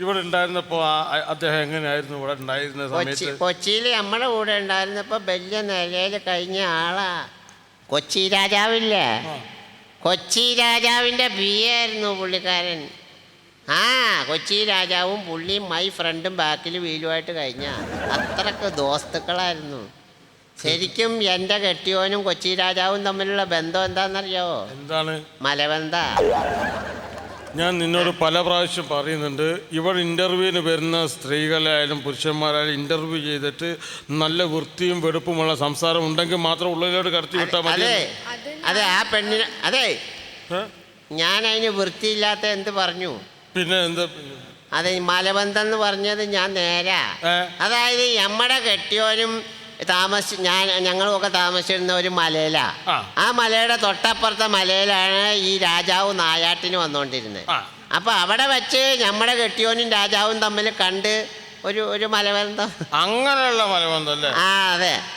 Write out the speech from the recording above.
ഇവിടെ ഉണ്ടായിരുന്നപ്പോ ആ- ആ- അദ്ദേഹം എങ്ങനെയായിരുന്നു ഇവിടെ ഉണ്ടായിരുന്ന സമയത്ത്? കൊച്ചിയിൽ നമ്മുടെ കൂടെ ഉണ്ടായിരുന്നപ്പോ വലിയ നിലയിൽ കഴിഞ്ഞ ആളാ. കൊച്ചി രാജാവില്ലേ? കൊച്ചി രാജാവിന്റെ ബി ആയിരുന്നു പുള്ളിക്കാരൻ. ആ കൊച്ചി രാജാവും പുള്ളിയും മൈ ഫ്രണ്ടും ബാക്കിൽ വീലുമായിട്ട് കഴിഞ്ഞ അത്രയ്ക്ക് ദോസ്തുക്കളായിരുന്നു. ശരിക്കും എന്റെ കെട്ടിയോനും കൊച്ചി രാജാവും തമ്മിലുള്ള ബന്ധം എന്താണെന്നറിയോ എന്താണ്? മലബന്ധ. ഞാൻ നിന്നോട് പല പ്രാവശ്യം പറയുന്നുണ്ട് ഇവിടെ ഇന്റർവ്യൂവിന് വരുന്ന സ്ത്രീകളായാലും പുരുഷന്മാരായാലും ഇന്റർവ്യൂ ചെയ്തിട്ട് നല്ല വൃത്തിയും വെടുപ്പുമുള്ള സംസാരം ഉണ്ടെങ്കിൽ മാത്രം ഉള്ളിലോട്ട് കടത്തി വിട്ടാൽ മതി അതെ. അതെ ആ പെണ്ണിന് അതെ. ഏ? ഞാൻ അതിന് വൃത്തിയില്ലാത്ത എന്ത് പറഞ്ഞു? പിന്നെ എന്താ അതെ ഈ മലബന്ധം എന്ന് പറഞ്ഞത് ഞാൻ നേരാ. ഏ? അതായത് നമ്മുടെ കെട്ടിയോനും താമസി ഞാൻ ഞങ്ങളുമൊക്കെ താമസിച്ചിരുന്ന ഒരു മലയിലാ. ആ. മലയുടെ തൊട്ടപ്പുറത്തെ മലയിലാണ് ഈ രാജാവ് നായാട്ടിന് വന്നുകൊണ്ടിരുന്നത്. അപ്പൊ അവിടെ വെച്ച് നമ്മുടെ കെട്ടിയോനും രാജാവും തമ്മിൽ കണ്ട് ഒരു ഒരു മലബന്ധം. അങ്ങനെയുള്ള മലബന്ധം ആ അതെ.